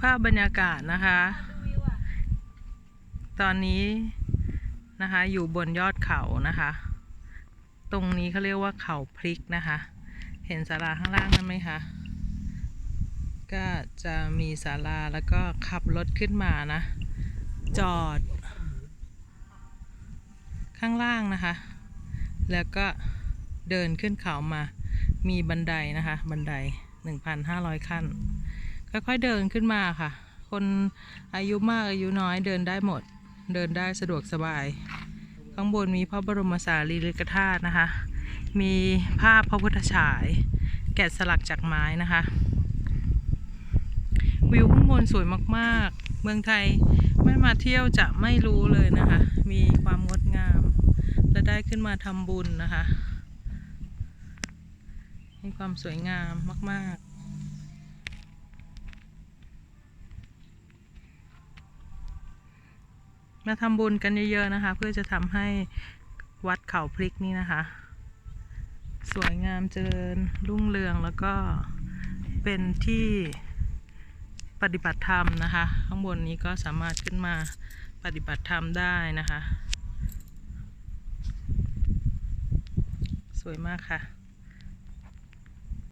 ภาพบรรยากาศนะคะ ตอนนี้นะคะ อยู่บนยอดเขานะคะ ตรงนี้เขาเรียกว่าเขาพริกนะคะ เห็นศาลาข้างล่างนั้นไหมคะ ก็จะมีศาลาแล้วก็ขับรถขึ้นมานะ จอด ข้างล่างนะคะ แล้วก็เดินขึ้นเขามา มีบันไดนะคะ บันได 1,500 ขั้น ค่อยๆเดินขึ้นมาค่ะ คนอายุมากอายุน้อยเดินได้หมด เดินได้สะดวกสบาย ข้างบนมีพระบรมสารีริกธาตุนะคะ มีภาพพระพุทธฉาย แกะสลักจากไม้นะคะ วิวข้างบนสวยมากๆ เมืองไทยไม่มาเที่ยวจะไม่รู้เลยนะคะ มีความงดงาม และได้ขึ้นมาทำบุญนะคะ มีความสวยงามมาก ๆ มาทำบุญกันเยอะๆนะคะ เพื่อจะทำให้วัดเขาพริกนี่นะคะ สวยงามเจริญรุ่งเรืองแล้วก็เป็นที่ปฏิบัติธรรมนะคะ ข้างบนนี้ก็สามารถขึ้นมาปฏิบัติธรรมได้นะคะ สวยมากค่ะ